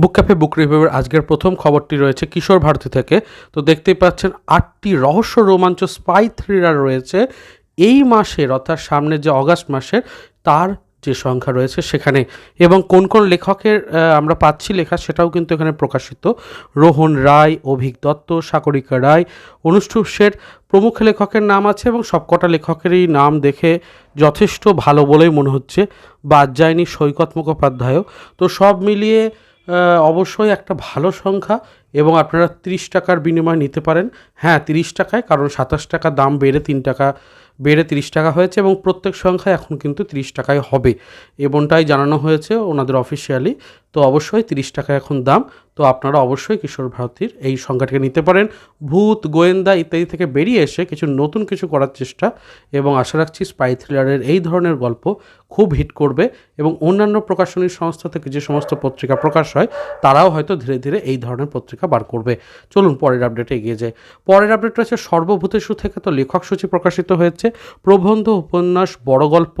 বুক cafe, বুক রিভিউয়ের আজকের প্রথম খবরটি রয়েছে কিশোর ভারতী থেকে। তো দেখতেই পাচ্ছেন, আটটি রহস্য রোমাঞ্চ স্পাই থ্রিলার রয়েছে এই মাসের, অর্থাৎ সামনের যে অগাস্ট মাসের, তার যে সংখ্যা রয়েছে সেখানে। এবং কোন কোন লেখকের আমরা পাচ্ছি লেখা সেটাও কিন্তু এখানে প্রকাশিত। রোহন রায়, অভিক দত্ত সাগরিকা রায়, অনুষ্ঠুপ শেঠ প্রমুখ লেখকের নাম আছে এবং সবকটা লেখকেরই নাম দেখে যথেষ্ট ভালো বলেই মনে হচ্ছে। বাদ যায়নি সৈকত মুখোপাধ্যায়ও। তো সব মিলিয়ে অবশ্যই একটা ভালো সংখ্যা এবং আপনারা তিরিশ টাকার বিনিময়ে নিতে পারেন। হ্যাঁ তিরিশ টাকায়, কারণ সাতাশ টাকা দাম বেড়ে তিন টাকা, বেড়ে তিরিশ টাকা হয়েছে এবং প্রত্যেক সংখ্যায় এখন কিন্তু তিরিশ টাকায় হবে। এবনটাই জানানো হয়েছে ওনাদের অফিসিয়ালি তো অবশ্যই তিরিশ টাকা এখন দাম। তো আপনারা অবশ্যই কিশোর ভারতীর এই সংখ্যাটিকে নিতে পারেন। ভূত, গোয়েন্দা ইত্যাদি থেকে বেরিয়ে এসে কিছু নতুন কিছু করার চেষ্টা এবং আশা রাখছি স্পাই থ্রিলারের এই ধরনের গল্প খুব হিট করবে এবং অন্যান্য প্রকাশনী সংস্থা থেকে যে সমস্ত পত্রিকা প্রকাশ হয়, তারাও হয়তো ধীরে ধীরে এই ধরনের পত্রিকা বার করবে। চলুন পরের আপডেটে এগিয়ে যায় পরের আপডেট রয়েছে সর্বভূতেশু থেকে তো লেখক সূচি প্রকাশিত হয়েছে। প্রবন্ধ, উপন্যাস, বড় গল্প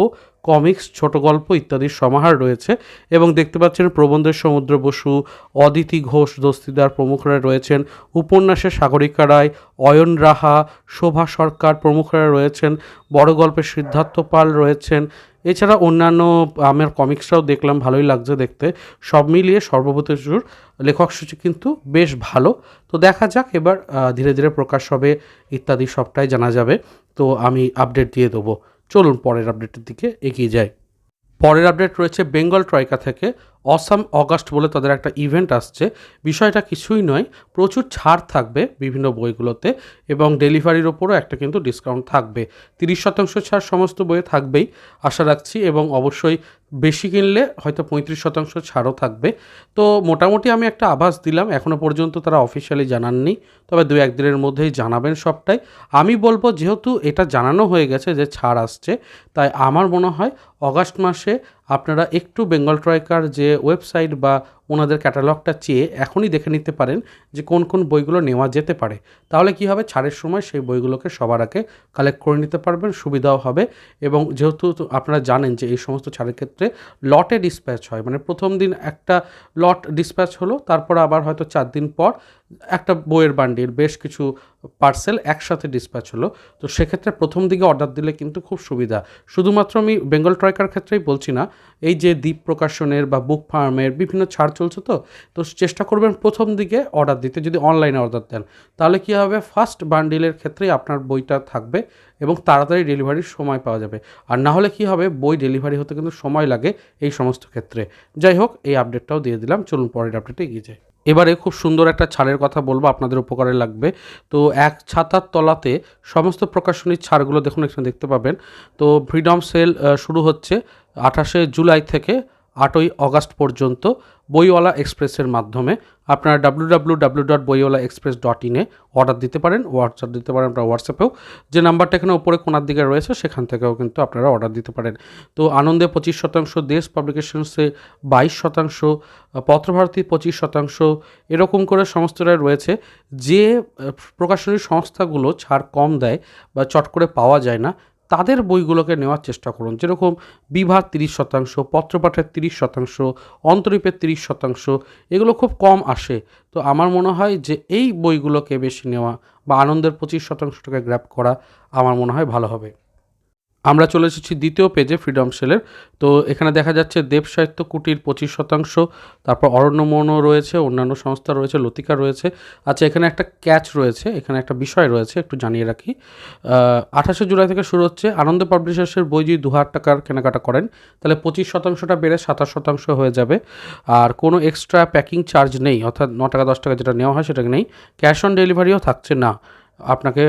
কমিক্স, ছোট গল্প ইত্যাদির সমাহার রয়েছে এবং দেখতে পাচ্ছেন প্রবন্ধের সমুদ্র বসু, অদিতি ঘোষ, দস্তিদার প্রমুখরা রয়েছেন উপন্যাসে সাগরিকা রায়, অয়ন রাহা, শোভা সরকার প্রমুখরা রয়েছেন, বড় গল্পের সিদ্ধার্থ পাল রয়েছেন। এছাড়া অন্যান্য আমার কমিক্সটাও দেখলাম, ভালোই লাগছে দেখতে। সব মিলিয়ে সর্বভূতেশ্বর লেখক সূচি কিন্তু বেশ ভালো। তো দেখা যাক এবার ধীরে ধীরে প্রকাশ হবে ইত্যাদি সবটাই জানা যাবে। তো আমি আপডেট দিয়ে দেবো। চলুন পরের আপডেটের দিকে এগিয়ে যাই। পরের আপডেট রয়েছে বেঙ্গল ট্রয়কা থেকে। অসাম অগাস্ট বলে তাদের একটা ইভেন্ট আসছে। বিষয়টা কিছুই নয়, প্রচুর ছাড় থাকবে বিভিন্ন বইগুলোতে এবং ডেলিভারির ওপরও একটা কিন্তু ডিসকাউন্ট থাকবে। তিরিশ শতাংশ ছাড় সমস্ত বইয়ে থাকবেই, আশা রাখছি, এবং অবশ্যই বেশি কিনলে হয়তো পঁয়ত্রিশ শতাংশ ছাড়ও থাকবে। তো মোটামুটি আমি একটা আভাস দিলাম এখনও পর্যন্ত তারা অফিসিয়ালি জানাননি, তবে দু একদিনের মধ্যেই জানাবেন সবটাই। আমি বলব, যেহেতু এটা জানানো হয়ে গেছে যে ছাড় আসছে, তাই আমার মনে হয় অগাস্ট মাসে আপনারা একটু বেঙ্গল ট্রয়কার যে ওয়েবসাইট বা ওনাদের ক্যাটালগটা চেয়ে এখনই দেখে নিতে পারেন যে কোন কোন বইগুলো নেওয়া যেতে পারে। তাহলে কি হবে? ছাড়ের সময় সেই বইগুলোকে সবার আগে কালেক্ট করে নিতে পারবেন, সুবিধাও হবে এবং যেহেতু আপনারা জানেন যে এই সমস্ত ছাড়ের ক্ষেত্রে লটে ডিসপ্যাচ হয়। মানে প্রথম দিন একটা লট ডিসপ্যাচ হলো, তারপর আবার হয়তো চার দিন পর একটা বইয়ের বান্ডিল বেশ কিছু পার্সেল একসাথে ডিসপ্যাচ হলো। তো সেক্ষেত্রে প্রথম দিকে অর্ডার দিলে কিন্তু খুব সুবিধা। শুধুমাত্র আমি বেঙ্গল ট্রয়কার ক্ষেত্রেই বলছি না, এই যে দ্বীপ প্রকাশনের বা বুক ফার্মের বিভিন্ন ছাড় চলছে তো তো চেষ্টা করবেন প্রথম দিকে অর্ডার দিতে, যদি অনলাইনে অর্ডার দেন। তাহলে কী হবে? ফার্স্ট বান্ডিলের ক্ষেত্রেই আপনার বইটা থাকবে এবং তাড়াতাড়ি ডেলিভারির সময় পাওয়া যাবে। আর না হলে কী হবে? বই ডেলিভারি হতে কিন্তু সময় লাগে এই সমস্ত ক্ষেত্রে। যাই হোক, এই আপডেটটাও দিয়ে দিলাম। চলুন পরের আপডেটে এগিয়ে যাই। এবারে খুব সুন্দর একটা ছাড়ের কথা বলব, আপনাদের উপকারে লাগবে। তো এক ছাতার তলাতে সমস্ত প্রকাশনীর ছাড়গুলো দেখুন, এখানে দেখতে পাবেন। তো ফ্রিডম সেল শুরু হচ্ছে আঠাশে জুলাই থেকে আটই অগাস্ট পর্যন্ত বইওয়ালা এক্সপ্রেসের মাধ্যমে আপনারা W W W dot Boiwala express dot ইনে অর্ডার দিতে পারেন হোয়াটসঅ্যাপ দিতে পারেন আপনারা হোয়াটসঅ্যাপেও যে নাম্বারটা এখানে উপরে কোনার দিকে রয়েছে, সেখান থেকেও কিন্তু আপনারা অর্ডার দিতে পারেন। তো আনন্দে পঁচিশ শতাংশ, দেশ পাবলিকেশনসে বাইশ শতাংশ, পত্রভারতী পঁচিশ শতাংশ, এরকম করে সমস্তটাই রয়েছে। যে প্রকাশনী সংস্থাগুলো ছাড় কম দেয় বা চট করে পাওয়া যায় না তাদের বইগুলোকে নেওয়ার চেষ্টা করুন। যেরকম বিভার তিরিশ শতাংশ, পত্রপাঠের তিরিশ শতাংশ, অন্তরীপের তিরিশ শতাংশ, এগুলো খুব কম আসে। তো আমার মনে হয় যে এই বইগুলোকে বেশি নেওয়া বা আনন্দের পঁচিশ শতাংশটাকে গ্র্যাপ করা আমার মনে হয় ভালো হবে। আমরা চলে এসেছি দ্বিতীয় পেজে ফ্রিডম সেলের তো এখানে দেখা যাচ্ছে দেব সাহিত্য কুটির পঁচিশ শতাংশ, তারপর অরণ্যমনও রয়েছে, অন্যান্য সংস্থা রয়েছে, লতিকা রয়েছে। আচ্ছা এখানে একটা ক্যাচ রয়েছে, এখানে একটা বিষয় রয়েছে, একটু জানিয়ে রাখি। আঠাশে জুলাই থেকে শুরু হচ্ছে, আনন্দ পাবলিশার্সের বই যদি দু হাজার টাকার কেনাকাটা করেন, তাহলে পঁচিশ শতাংশটা বেড়ে সাতাশ শতাংশ হয়ে যাবে। আর কোনো এক্সট্রা প্যাকিং চার্জ নেই, অর্থাৎ ন টাকা দশ টাকা যেটা নেওয়া হয় সেটা নেই। ক্যাশ অন ডেলিভারিও থাকছে না। আপনাকে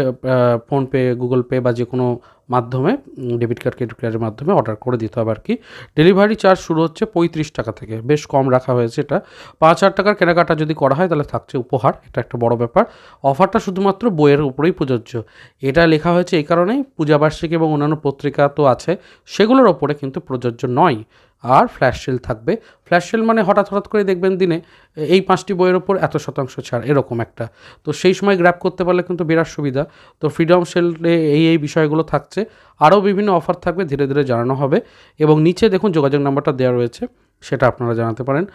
ফোনপে, গুগল পে বা যে কোনো মাধ্যমে ডেবিট কার্ড, ক্রেডিট কার্ডের মাধ্যমে অর্ডার করে দিতে হবে আর কি। ডেলিভারি চার্জ শুরু হচ্ছে পঁয়ত্রিশ টাকা থেকে। বেশ কম রাখা হয়েছে এটা। পাঁচ হাজার টাকার কেনাকাটা যদি করা হয়, তাহলে থাকছে উপহার। এটা একটা বড় ব্যাপার। অফারটা শুধুমাত্র বইয়ের উপরেই প্রযোজ্য। এটা লেখা হয়েছে এই কারণেই। পূজাবার্ষিকী এবং অন্যান্য পত্রিকা তো আছে। সেগুলোর ওপরে কিন্তু প্রযোজ্য নয়। আর ফ্ল্যাশ সেল থাকবে। ফ্ল্যাশ সেল মানে হঠাৎ হঠাৎ করে দেখবেন দিনে এই পাঁচটি বইয়ের ওপর এত শতাংশ ছাড়, এরকম একটা। তো সেই সময় গ্র্যাপ করতে পারলে কিন্তু বিরাট সুবিধা। তো ফ্রিডম সেলে এই এই বিষয়গুলো থাকছে। আরও বিভিন্ন অফার থাকবে, ধীরে ধীরে জানানো হবে। এবং নিচে দেখুন যোগাযোগ নাম্বারটা দেওয়া রয়েছে, সেটা আপনারা জানাতে পারেন।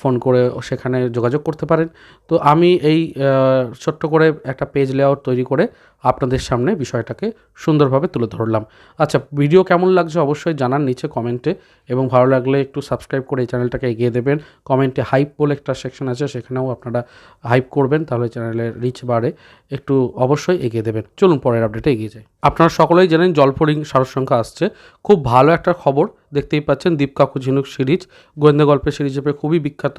ফোন করে সেখানে যোগাযোগ করতে পারেন। তো আমি এই ছোট্ট করে একটা পেজ লেআউট তৈরি করে আপনাদের সামনে বিষয়টাকে সুন্দরভাবে তুলে ধরলাম। আচ্ছা ভিডিও কেমন লাগছে অবশ্যই জানান নিচে কমেন্টে এবং ভালো লাগলে একটু সাবস্ক্রাইব করে এই চ্যানেলটাকে এগিয়ে দেবেন। কমেন্টে হাইপ বলে একটা সেকশন আছে, সেখানেও আপনারা হাইপ করবেন, তাহলে চ্যানেলের রিচ বাড়ে। একটু অবশ্যই এগিয়ে দেবেন। চলুন পরের আপডেটে এগিয়ে যাই। আপনারা সকলেই জানেন জলফরিং সংখ্যা আসছে। খুব ভালো একটা খবর দেখতেই পাচ্ছেন দীপ কাকু ঝিনুক সিরিজ, গোয়েন্দা গল্পের সিরিজ হিসেবে খুবই বিখ্যাত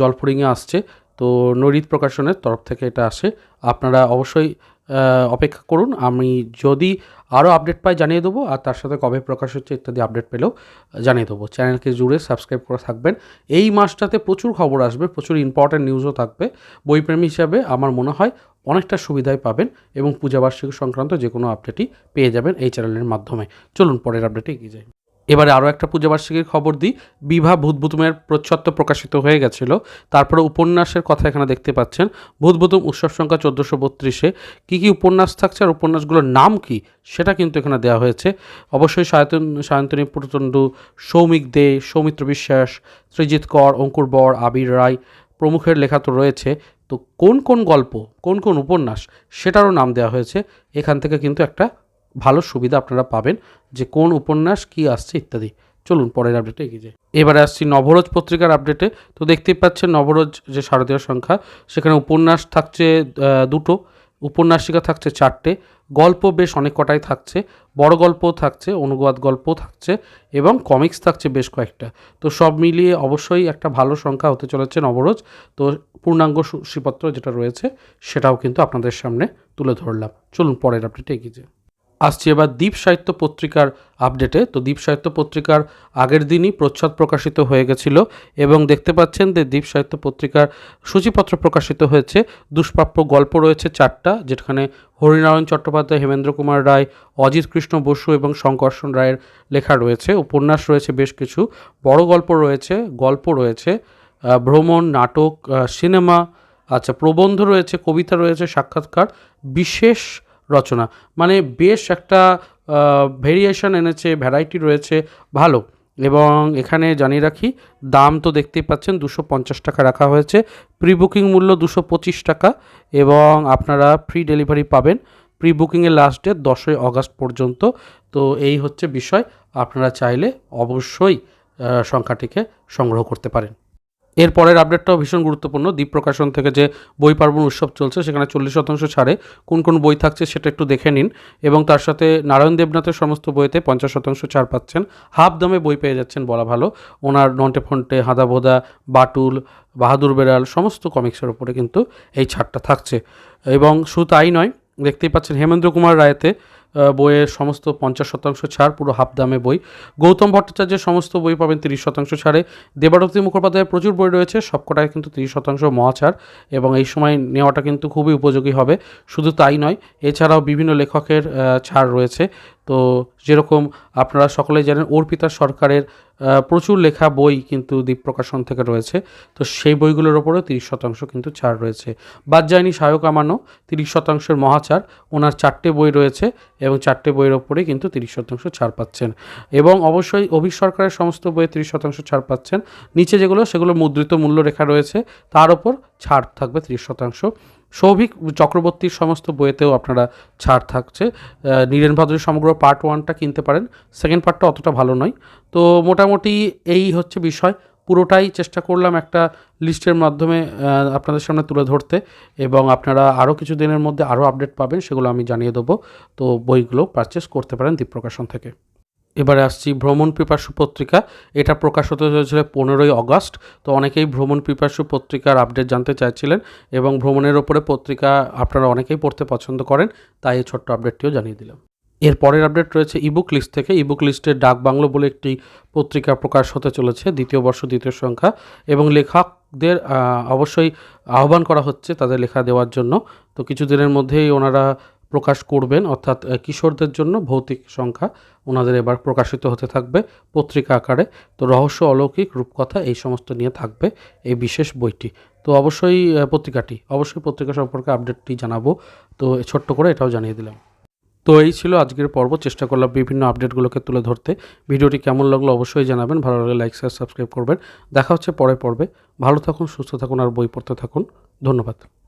জলফরিংয়ে আসছে। তো নরিত প্রকাশনের তরফ থেকে এটা আসে। আপনারা অবশ্যই অপেক্ষা করুন। আমি যদি আরও আপডেট পাই জানিয়ে দেবো আর তার সাথে কবে প্রকাশ হচ্ছে ইত্যাদি আপডেট পেলেও জানিয়ে দেবো। চ্যানেলকে জুড়ে সাবস্ক্রাইব করে থাকবেন। এই মাসটাতে প্রচুর খবর আসবে, প্রচুর ইম্পর্ট্যান্ট নিউজও থাকবে। বইপ্রেমী হিসাবে আমার মনে হয় অনেকটা সুবিধাই পাবেন এবং পূজাবার্ষিকী সংক্রান্ত যে কোনো আপডেটই পেয়ে যাবেন এই চ্যানেলের মাধ্যমে। চলুন, পরের আপডেটে এগিয়ে যাই। এবারে আরও একটা পূজাবার্ষিকীর খবর দিই। বিভা ভূতভূতমের প্রচ্ছত্ব প্রকাশিত হয়ে গেছিল। তারপরে উপন্যাসের কথা এখানে দেখতে পাচ্ছেন। ভূতভূতম উৎসব সংখ্যা চোদ্দোশো বত্রিশে। কী কী উপন্যাস থাকছে আর উপন্যাসগুলোর নাম কি? সেটা কিন্তু এখানে দেওয়া হয়েছে। অবশ্যই সায়তন, সায়ন্তনী পুরতণ্ডু সৌমিক দে, সৌমিত্র বিশ্বাস, সৃজিৎ কর, অঙ্কুর বর, আবির রায় প্রমুখের লেখা তো রয়েছে। তো কোন কোন গল্প, কোন কোন উপন্যাস, সেটারও নাম দেওয়া হয়েছে। এখান থেকে কিন্তু একটা ভালো সুবিধা আপনারা পাবেন যে কোন উপন্যাস কি আসছে ইত্যাদি। চলুন পরের আপডেটে এগিয়ে যাই। এবারে আসছি নবরোজ পত্রিকার আপডেটে তো দেখতেই পাচ্ছেন নবরোজ যে শারদীয় সংখ্যা, সেখানে উপন্যাস থাকছে দুটো। উপন্যাসিকা থাকছে চারটে। গল্প বেশ অনেক কটাই থাকছে। বড় গল্পও থাকছে, অনুবাদ গল্পও থাকছে এবং কমিক্স থাকছে বেশ কয়েকটা। তো সব মিলিয়ে অবশ্যই একটা ভালো সংখ্যা হতে চলেছে নবরোজ। তো পূর্ণাঙ্গ সূচিপত্র যেটা রয়েছে, সেটাও কিন্তু আপনাদের সামনে তুলে ধরলাম। চলুন পরের আপডেটে এগিয়ে যাই। আসছি এবার দ্বীপ সাহিত্য পত্রিকার আপডেটে তো দ্বীপ সাহিত্য পত্রিকার আগের দিনই প্রচ্ছদ প্রকাশিত হয়ে গেছিল এবং দেখতে পাচ্ছেন যে দ্বীপ সাহিত্য পত্রিকার সূচিপত্র প্রকাশিত হয়েছে। দুষ্প্রাপ্য গল্প রয়েছে চারটা, যেখানে হরিনারায়ণ চট্টোপাধ্যায়, হেমেন্দ্র কুমার রায়, অজিত কৃষ্ণ বসু এবং শঙ্কর্ষণ রায়ের লেখা রয়েছে। উপন্যাস রয়েছে বেশ কিছু। বড় গল্প রয়েছে গল্প রয়েছে ভ্রমণ, নাটক সিনেমা আচ্ছা প্রবন্ধ রয়েছে, কবিতা রয়েছে, সাক্ষাৎকার। বিশেষ রচনা। মানে বেশ একটা ভেরিয়েশন এনেছে ভ্যারাইটি রয়েছে, ভালো। এবং এখানে জানিয়ে রাখি, দাম তো দেখতেই পাচ্ছেন, দুশো পঞ্চাশ টাকা রাখা হয়েছে। প্রি বুকিং মূল্য দুশো পঁচিশ টাকা এবং আপনারা ফ্রি ডেলিভারি পাবেন। প্রি বুকিংয়ের লাস্ট ডেট দশই অগস্ট পর্যন্ত। তো এই হচ্ছে বিষয়। আপনারা চাইলে অবশ্যই সংখ্যাটিকে সংগ্রহ করতে পারেন। এর পরের আপডেটটাও ভীষণ গুরুত্বপূর্ণ। দ্বীপ প্রকাশন থেকে যে বই পার্বণ উৎসব চলছে, সেখানে চল্লিশ শতাংশ ছাড়ে। কোন কোন বই থাকছে সেটা একটু দেখে নিন। এবং তার সাথে নারায়ণ দেবনাথের সমস্ত বইতে পঞ্চাশ শতাংশ ছাড় পাচ্ছেন। হাফ দামে বই পেয়ে যাচ্ছেন বলা ভালো। ওনার নন্টে ফন্টে, হাদা ভোদা, বাটুল, বাহাদুর বেড়াল, সমস্ত কমিক্সের উপরে কিন্তু এই ছাড়টা থাকছে। এবং শুধু তাই নয়, দেখতেই পাচ্ছেন হেমেন্দ্র কুমার রায়তে বইয়ের সমস্ত পঞ্চাশ শতাংশ ছাড়, পুরো হাফ দামে বই। গৌতম ভট্টাচার্যের সমস্ত বই পাবেন তিরিশ শতাংশ ছাড়ে। দেবারতী মুখোপাধ্যায়ের প্রচুর বই রয়েছে সবকটায় কিন্তু তিরিশ শতাংশ মহাছাড় এবং এই সময় নেওয়াটা কিন্তু খুবই উপযোগী হবে। শুধু তাই নয়, এছাড়াও বিভিন্ন লেখকের ছাড় রয়েছে। তো যেরকম আপনারা সকলে জানেন, অর্পিতা সরকারের প্রচুর লেখা বই কিন্তু দ্বীপ প্রকাশন থেকে রয়েছে। তো সেই বইগুলোর ওপরেও তিরিশ শতাংশ কিন্তু ছাড় রয়েছে। বাদ যায়নি সায়ক আমানো, তিরিশ শতাংশের মহাচার ওনার চারটে বই রয়েছে এবং চারটে বইয়ের ওপরে কিন্তু তিরিশ শতাংশ ছাড় পাচ্ছেন। এবং অবশ্যই অভি সরকারের সমস্ত বইয়ে তিরিশ শতাংশ ছাড় পাচ্ছেন। নিচে যেগুলো, সেগুলো মুদ্রিত মূল্য রেখা রয়েছে, তার ওপর ছাড় থাকবে তিরিশ শতাংশ। সৌভিক চক্রবর্তীর সমস্ত বইয়েতেও আপনারা ছাড় থাকছে। নীরেন ভাদুরী সমগ্র পার্ট ওয়ানটা কিনতে পারেন। সেকেন্ড পার্টটা অতটা ভালো নয়। তো মোটামুটি এই হচ্ছে বিষয়। পুরোটাই চেষ্টা করলাম একটা লিস্টের মাধ্যমে আপনাদের সামনে তুলে ধরতে এবং আপনারা আরও কিছু দিনের মধ্যে আরও আপডেট পাবেন, সেগুলো আমি জানিয়ে দেবো। তো বইগুলো পারচেস করতে পারেন দীপ প্রকাশন থেকে। এবারে আসছি ভ্রমণ পিপাসু পত্রিকা। এটা প্রকাশ হতে হয়েছিল পনেরোই অগস্ট। তো অনেকেই ভ্রমণ পিপাসু পত্রিকার আপডেট জানতে চাইছিলেন এবং ভ্রমণের ওপরে পত্রিকা আপনারা অনেকেই পড়তে পছন্দ করেন, তাই এই ছোট্ট আপডেটটিও জানিয়ে দিলাম। এর পরের আপডেট রয়েছে ইবুক লিস্ট থেকে। ইবুক লিস্টের ডাক বাংলো বলে একটি পত্রিকা প্রকাশ হতে চলেছে, দ্বিতীয় বর্ষ, দ্বিতীয় সংখ্যা। এবং লেখকদের অবশ্যই আহ্বান করা হচ্ছে তাদের লেখা দেওয়ার জন্য। তো কিছুদিনের মধ্যেই ওনারা প্রকাশ করবেন, অর্থাৎ কিশোরদের জন্য ভৌতিক সংখ্যা ওনাদের এবার প্রকাশিত হতে থাকবে পত্রিকা আকারে। তো রহস্য অলৌকিক রূপকথা এই সমস্ত নিয়ে থাকবে এই বিশেষ বইটি। তো অবশ্যই পত্রিকাটি, অবশ্যই পত্রিকা সম্পর্কে আপডেটটি জানাব। তো ছোট্ট করে এটাও জানিয়ে দিলাম। তো এই ছিল আজকের পর্ব। চেষ্টা করলাম বিভিন্ন আপডেটগুলোকে তুলে ধরতে। ভিডিওটি কেমন লাগল অবশ্যই জানাবেন। ভালো লাগলে লাইক, শেয়ার, সাবস্ক্রাইব করবেন। দেখা হচ্ছে পরের পর্বে। ভালো থাকুন, সুস্থ থাকুন আর বই পড়তে থাকুন। ধন্যবাদ।